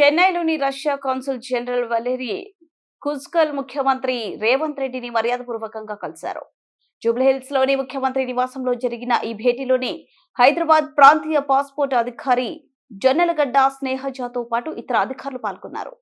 చెన్నైలోని Russia consul general Valery Kuzkal ముఖ్యమంత్రి రేవంత్ రెడ్డిని మర్యాదపూర్వకంగా కలిశారు. జూబ్లీహిల్స్లోని ముఖ్యమంత్రి నివాసంలో జరిగిన ఈ భేటీలోని హైదరాబాద్ ప్రాంతీయ పాస్పోర్ట్ అధికారి జొన్నలగడ్డ స్నేహజాతో పాటు ఇతర అధికారులు పాల్గొన్నారు.